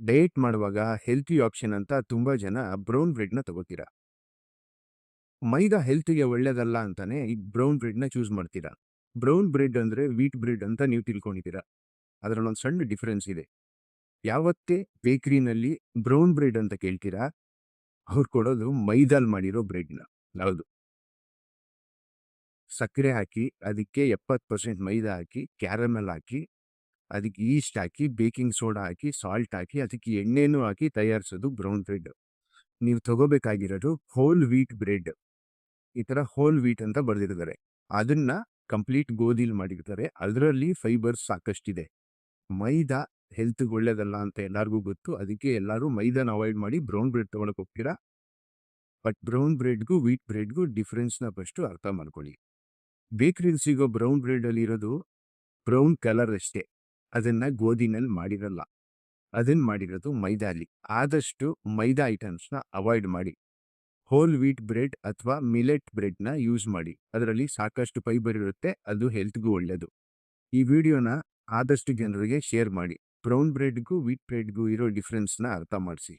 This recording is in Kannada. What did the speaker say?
ಡಯಟ್ ಮಾಡುವಾಗ ಹೆಲ್ತಿ ಆಪ್ಷನ್ ಅಂತ ತುಂಬ ಜನ ಬ್ರೌನ್ ಬ್ರೆಡ್ನ ತಗೋತೀರಾ. ಮೈದಾ ಹೆಲ್ತಿಗೆ ಒಳ್ಳೇದಲ್ಲ ಅಂತಾನೆ ಈ ಬ್ರೌನ್ ಬ್ರೆಡ್ನ ಚೂಸ್ ಮಾಡ್ತೀರಾ. ಬ್ರೌನ್ ಬ್ರೆಡ್ ಅಂದರೆ ವೀಟ್ ಬ್ರೆಡ್ ಅಂತ ನೀವು ತಿಳ್ಕೊಂಡಿದ್ದೀರಾ. ಅದರಲ್ಲೊಂದು ಸಣ್ಣ ಡಿಫ್ರೆನ್ಸ್ ಇದೆ. ಯಾವತ್ತೇ ಬೇಕ್ರಿನಲ್ಲಿ ಬ್ರೌನ್ ಬ್ರೆಡ್ ಅಂತ ಕೇಳ್ತೀರಾ, ಅವ್ರು ಕೊಡೋದು ಮೈದಾಲ್ ಮಾಡಿರೋ ಬ್ರೆಡ್ನ. ಹೌದು. ಸಕ್ಕರೆ ಹಾಕಿ, ಅದಕ್ಕೆ ಎಪ್ಪತ್ತು ಪರ್ಸೆಂಟ್ ಮೈದಾ ಹಾಕಿ, ಕ್ಯಾರಮೆಲ್ ಹಾಕಿ ಅದಕ್ಕೆ ಈಸ್ಟ್ ಹಾಕಿ, ಬೇಕಿಂಗ್ ಸೋಡಾ ಹಾಕಿ, ಸಾಲ್ಟ್ ಹಾಕಿ, ಅದಕ್ಕೆ ಎಣ್ಣೆನೂ ಹಾಕಿ ತಯಾರಿಸೋದು ಬ್ರೌನ್ ಬ್ರೆಡ್. ನೀವು ತಗೋಬೇಕಾಗಿರೋದು ಹೋಲ್ ವೀಟ್ ಬ್ರೆಡ್. ಈ ಥರ ಹೋಲ್ ವೀಟ್ ಅಂತ ಬರೆದಿರ್ತಾರೆ. ಅದನ್ನ ಕಂಪ್ಲೀಟ್ ಗೋಧಿಲಿ ಮಾಡಿರ್ತಾರೆ. ಅದರಲ್ಲಿ ಫೈಬರ್ಸ್ ಸಾಕಷ್ಟಿದೆ. ಮೈದಾ ಹೆಲ್ತ್ಗೆ ಒಳ್ಳೇದಲ್ಲ ಅಂತ ಎಲ್ಲರಿಗೂ ಗೊತ್ತು. ಅದಕ್ಕೆ ಎಲ್ಲರೂ ಮೈದಾನ ಅವಾಯ್ಡ್ ಮಾಡಿ ಬ್ರೌನ್ ಬ್ರೆಡ್ ತೊಗೊಳಕ್ಕೆ ಹೋಗ್ತೀರಾ? ಬಟ್ ಬ್ರೌನ್ ಬ್ರೆಡ್ಗೂ ವೀಟ್ ಬ್ರೆಡ್ಗೂ ಡಿಫ್ರೆನ್ಸ್ನ ಫಸ್ಟು ಅರ್ಥ ಮಾಡ್ಕೊಳ್ಳಿ. ಬೇಕ್ರಿಲಿ ಸಿಗೋ ಬ್ರೌನ್ ಬ್ರೆಡಲ್ಲಿರೋದು ಬ್ರೌನ್ ಕಲರ್ ಅಷ್ಟೇ. ಅದನ್ನ ಗೋಧಿನಲ್ಲಿ ಮಾಡಿರಲ್ಲ. ಅದನ್ನ ಮಾಡಿರೋದು ಮೈದಾಲಿ. ಆದಷ್ಟು ಮೈದಾ ಐಟಮ್ಸ್ನ ಅವಾಯ್ಡ್ ಮಾಡಿ. ಹೋಲ್ ವೀಟ್ ಬ್ರೆಡ್ ಅಥವಾ ಮಿಲೆಟ್ ಬ್ರೆಡ್ನ ಯೂಸ್ ಮಾಡಿ. ಅದರಲ್ಲಿ ಸಾಕಷ್ಟು ಫೈಬರ್ ಇರುತ್ತೆ, ಅದು ಹೆಲ್ತ್ಗೂ ಒಳ್ಳೆಯದು ಈ ವಿಡಿಯೋನ ಆದಷ್ಟು ಜನರಿಗೆ ಶೇರ್ ಮಾಡಿ. ಬ್ರೌನ್ ಬ್ರೆಡ್ಗೂ ವೀಟ್ ಬ್ರೆಡ್ಗೂ ಇರೋ ಡಿಫ್ರೆನ್ಸ್ನ ಅರ್ಥ ಮಾಡಿಸಿ.